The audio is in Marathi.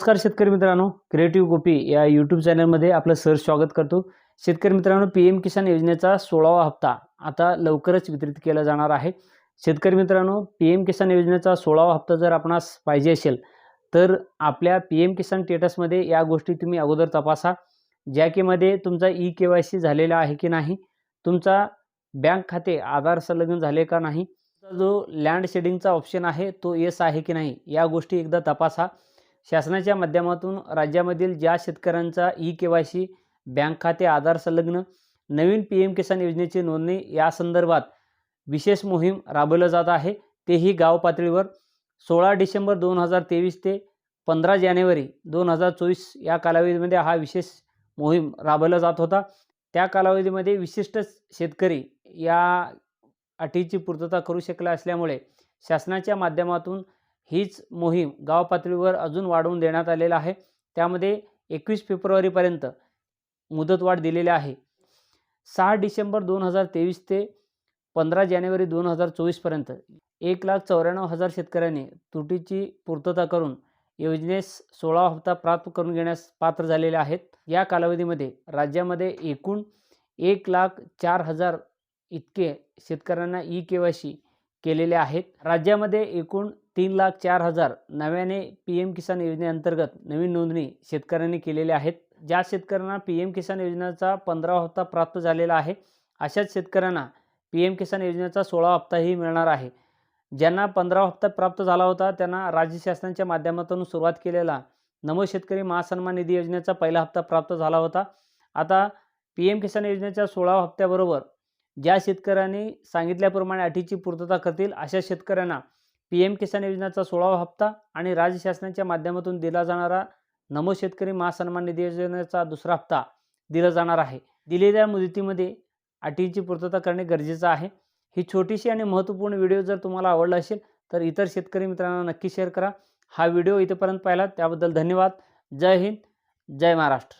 नमस्कार शेतकरी मित्रांनो क्रिएटिव्ह गोपी या यूट्यूब चॅनलमध्ये आपलं सर स्वागत करतो. शेतकरी मित्रांनो पी एम किसान योजनेचा सोळावा हप्ता आता लवकरच वितरित केला जाणार आहे. शेतकरी मित्रांनो पी एम किसान योजनेचा सोळावा हप्ता जर आपणास पाहिजे असेल तर आपल्या पी एम किसान स्टेटसमध्ये या गोष्टी तुम्ही अगोदर तपासा. ज्या कीमध्ये तुमचा ई के वाय सी झालेला आहे की नाही तुमचा बँक खाते आधार संलग्न झाले का नाही जो लँड शेडिंगचा ऑप्शन आहे तो येस आहे की नाही या गोष्टी एकदा तपासा. शासनाच्या माध्यमातून राज्यामधील ज्या शेतकऱ्यांचा E K Y C bank खाते आधार संलग्न नवीन पी एम किसान योजनेची नोंदणी या संदर्भात विशेष मोहीम राबवलं जात आहे. तेही गाव पातळीवर सोळा डिसेंबर दोन हजार तेवीस ते पंधरा जानेवारी दोन हजार चोवीस या कालावधीमध्ये हा विशेष मोहीम राबवला जात होता. त्या कालावधीमध्ये विशिष्ट शेतकरी या अटीची पूर्तता करू शकला असल्यामुळे शासनाच्या माध्यमातून हीच मोहीम गाव पातळीवर अजून वाढवून देण्यात आलेला आहे. त्यामध्ये एकवीस फेब्रुवारीपर्यंत मुदतवाढ दिलेली आहे. सहा डिसेंबर दोन हजार तेवीस ते पंधरा जानेवारी दोन हजार चोवीसपर्यंत एक लाख चौऱ्याण्णव हजार शेतकऱ्यांनी तुटीची पूर्तता करून योजनेस सोळा हप्ता प्राप्त करून घेण्यास पात्र झालेले आहेत. या कालावधीमध्ये राज्यामध्ये एकूण एक लाख चार हजार इतके शेतकऱ्यांना ई के वाय सी केलेले आहेत. राज्यामध्ये एकूण तीन लाख चार हजार नव्याने पी एम किसान योजनेअंतर्गत नवीन नोंदणी शेतकऱ्यांनी केलेल्या आहेत. ज्या शेतकऱ्यांना पी एम किसान योजनेचा पंधरावा हप्ता प्राप्त झालेला आहे अशाच शेतकऱ्यांना पी एम किसान योजनेचा सोळा हप्ताही मिळणार आहे. ज्यांना पंधरा हप्ता प्राप्त झाला होता त्यांना राज्य शासनाच्या माध्यमातून सुरुवात केलेला नमो शेतकरी महासन्मान निधी योजनेचा पहिला हप्ता प्राप्त झाला होता. आता पी एम किसान योजनेच्या सोळाव्या हप्त्याबरोबर ज्या शेतकऱ्यांनी सांगितल्याप्रमाणे अटीची पूर्तता करतील अशा शेतकऱ्यांना पी एम किसान योजनेचा सोळावा हप्ता आणि राज्य शासनाच्या माध्यमातून दिला जाणारा नमो शेतकरी महासन्मान निधी योजनेचा दुसरा हप्ता दिला जाणार आहे. दिलेल्या मुदतीमध्ये अटींची पूर्तता करणे गरजेचं आहे. ही छोटीशी आणि महत्त्वपूर्ण व्हिडिओ जर तुम्हाला आवडला असेल तर इतर शेतकरी मित्रांना नक्की शेअर करा. हा व्हिडिओ इथेपर्यंत पाहिला त्याबद्दल धन्यवाद. जय हिंद. जय महाराष्ट्र.